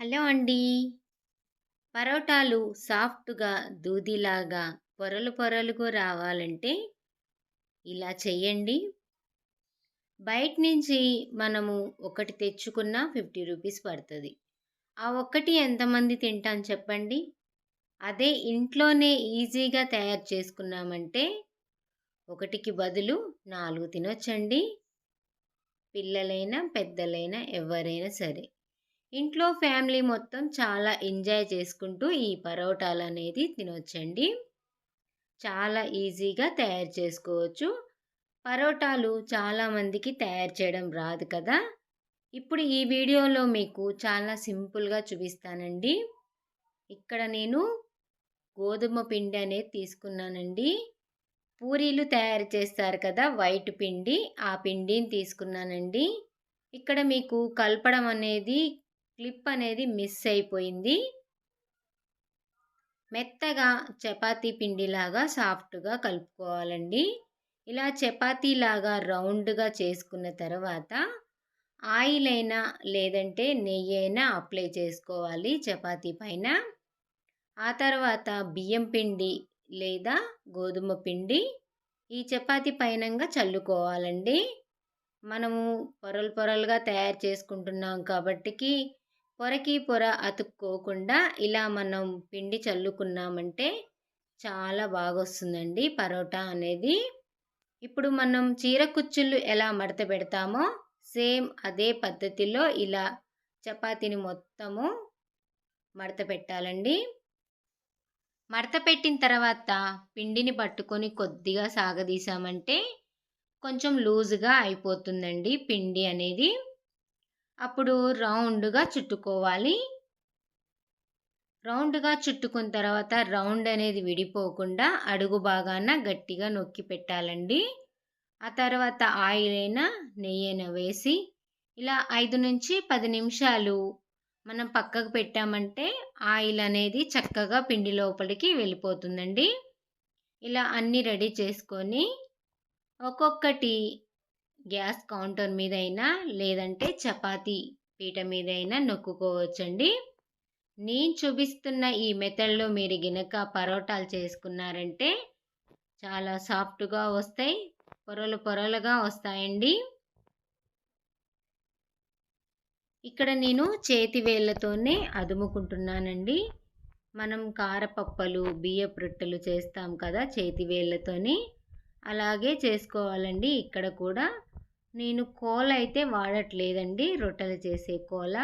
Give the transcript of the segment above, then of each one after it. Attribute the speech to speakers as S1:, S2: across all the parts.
S1: Hello అండి. పరోటాలు సాఫ్ట్గా దూదిలాగా పొరలు పొరలుగా రావాలంటే ఇలా చెయ్యండి. బయట నుంచి మనము ఒకటి తెచ్చుకున్న ఫిఫ్టీ రూపీస్ పడుతుంది. ఆ ఒక్కటి ఎంతమంది తింటాం చెప్పండి? అదే ఇంట్లోనే ఈజీగా తయారు చేసుకున్నామంటే ఒకటికి బదులు నాలుగు తినొచ్చండి. పిల్లలైనా పెద్దలైనా ఎవరైనా సరే. ఇంట్లో ఫ్యామిలీ మొత్తం చాలా ఎంజాయ్ చేసుకుంటూ ఈ పరోటాలు అనేది తినొచ్చండి. చాలా ఈజీగా తయారు చేసుకోవచ్చు. పరోటాలు చాలామందికి తయారు చేయడం రాదు కదా. ఇప్పుడు ఈ వీడియోలో మీకు చాలా సింపుల్గా చూపిస్తానండి. ఇక్కడ నేను గోధుమ పిండి అనేది తీసుకున్నానండి. పూరీలు తయారు చేస్తారు కదా వైట్ పిండి ఆ పిండిని తీసుకున్నానండి. ఇక్కడ మీకు కలపడం అనేది క్లిప్ అనేది మిస్ అయిపోయింది. మెత్తగా చపాతీ పిండిలాగా సాఫ్ట్గా కలుపుకోవాలండి. ఇలా చపాతీలాగా రౌండ్గా చేసుకున్న తర్వాత ఆయిల్ అయినా లేదంటే నెయ్యి అయినా అప్లై చేసుకోవాలి చపాతీ పైన. ఆ తర్వాత బియ్యం పిండి లేదా గోధుమ పిండి ఈ చపాతీ పైనంగా చల్లుకోవాలండి. మనము పొరలు పొరలుగా తయారు చేసుకుంటున్నాం కాబట్టికి పొరకి పొర అతుక్కోకుండా ఇలా మనం పిండి చల్లుకున్నామంటే చాలా బాగా వస్తుందండి పరోటా అనేది. ఇప్పుడు మనం చీర కుచ్చుళ్ళు ఎలా మడత పెడతామో సేమ్ అదే పద్ధతిలో ఇలా చపాతీని మొత్తము మడత పెట్టాలండి. మడత పెట్టిన తర్వాత పిండిని పట్టుకొని కొద్దిగా సాగదీసామంటే కొంచెం లూజుగా అయిపోతుందండి పిండి అనేది. అప్పుడు రౌండ్గా చుట్టుకోవాలి. రౌండ్గా చుట్టుకున్న తర్వాత రౌండ్ అనేది విడిపోకుండా అడుగు భాగాన గట్టిగా నొక్కి పెట్టాలండి. ఆ తర్వాత ఆయిల్ అయినా నెయ్యి అయినా వేసి ఇలా ఐదు నుంచి పది నిమిషాలు మనం పక్కకు పెట్టామంటే ఆయిల్ అనేది చక్కగా పిండి లోపలికి వెళ్ళిపోతుందండి. ఇలా అన్నీ రెడీ చేసుకొని ఒక్కొక్కటి గ్యాస్ కౌంటర్ మీద అయినా లేదంటే చపాతీ పీట మీద అయినా నొక్కుకోవచ్చండి. నేను చూపిస్తున్న ఈ మెథడ్లో మీరు గినక పరోటాలు చేసుకున్నారంటే చాలా సాఫ్ట్గా వస్తాయి పొరలు పొరలుగా వస్తాయండి. ఇక్కడ నేను చేతి వేళ్ళతోనే అదుముకుంటున్నానండి. మనం కారపప్పలు బియ్యపు రొట్టెలు చేస్తాం కదా చేతి వేళ్ళతోనే. అలాగే చేసుకోవాలండి. ఇక్కడ కూడా నేను కోల అయితే వాడట్లేదండి. రొట్టెలు చేసే కోల.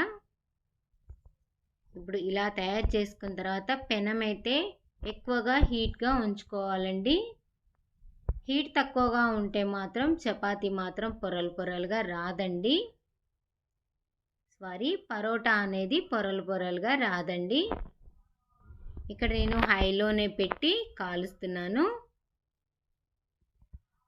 S1: ఇప్పుడు ఇలా తయారు చేసుకున్న తర్వాత పెనం అయితే ఎక్కువగా హీట్గా ఉంచుకోవాలండి. హీట్ తక్కువగా ఉంటే మాత్రం చపాతీ మాత్రం పొరలు పొరలుగా రాదండి. సారీ పరోటా అనేది పొరలు పొరలుగా రాదండి. ఇక్కడ నేను హైలోనే పెట్టి కాలుస్తున్నాను.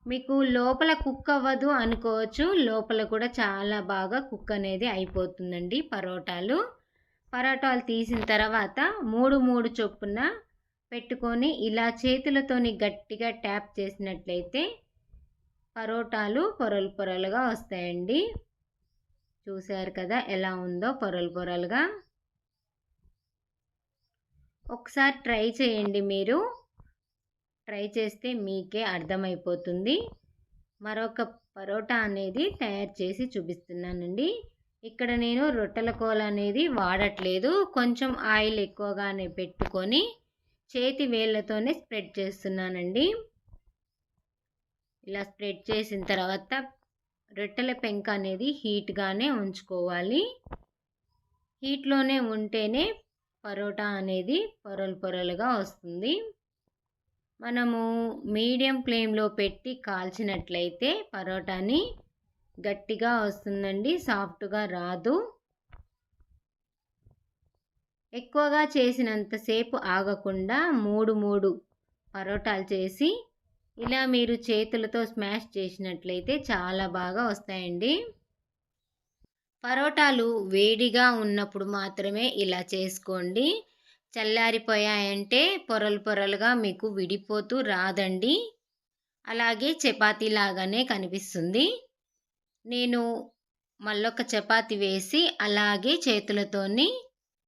S1: మీకు లోపల కుక్ అవ్వదు అనుకోవచ్చు. లోపల కూడా చాలా బాగా కుక్ అనేది అయిపోతుందండి పరోటాలు. పరోటాలు తీసిన తర్వాత మూడు మూడు చొప్పున పెట్టుకొని ఇలా చేతులతోని గట్టిగా ట్యాప్ చేసినట్లయితే పరోటాలు పొరలు పొరలుగా వస్తాయండి. చూశారు కదా ఎలా ఉందో పొరలు పొరలుగా. ఒకసారి ట్రై చేయండి మీరు. ట్రై చేస్తే మీకే అర్థమైపోతుంది. మరొక పరోటా అనేది తయారు చేసి చూపిస్తున్నానండి. ఇక్కడ నేను రొట్టెల కోల అనేది వాడట్లేదు. కొంచెం ఆయిల్ ఎక్కువగానే పెట్టుకొని చేతి వేళ్ళతోనే స్ప్రెడ్ చేస్తున్నానండి. ఇలా స్ప్రెడ్ చేసిన తర్వాత రొట్టెల పెంక అనేది హీట్గానే ఉంచుకోవాలి. హీట్లోనే ఉంటేనే పరోటా అనేది పొరలు పొరలుగా వస్తుంది. మనము మీడియం ఫ్లేమ్లో పెట్టి కాల్చినట్లయితే పరోటాని గట్టిగా వస్తుందండి సాఫ్ట్గా రాదు. ఎక్కువగా చేసినంతసేపు ఆగకుండా మూడు మూడు పరోటాలు చేసి ఇలా మీరు చేతులతో స్మాష్ చేసినట్లయితే చాలా బాగా వస్తాయండి. పరోటాలు వేడిగా ఉన్నప్పుడు మాత్రమే ఇలా చేసుకోండి. చల్లారిపోయాయంటే పొరలు పొరలుగా మీకు విడిపోతూ రాదండి. అలాగే చపాతీ లాగానే కనిపిస్తుంది. నేను మళ్ళొక చపాతి వేసి అలాగే చేతులతోని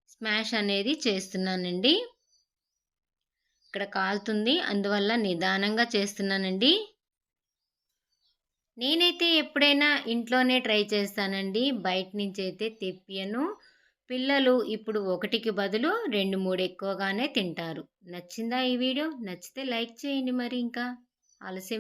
S1: స్మాష్ అనేది చేస్తున్నానండి. ఇక్కడ కాలుతుంది. అందువల్ల నిదానంగా చేస్తున్నానండి. నేనైతే ఎప్పుడైనా ఇంట్లోనే ట్రై చేస్తానండి. బయట నుంచి అయితే తెప్పియను. పిల్లలు ఇప్పుడు ఒకటికి బదులు రెండు మూడు ఎక్కువగానే తింటారు. నచ్చిందా ఈ వీడియో? నచ్చితే లైక్ చేయండి మరి ఇంకా. ఆలస్యం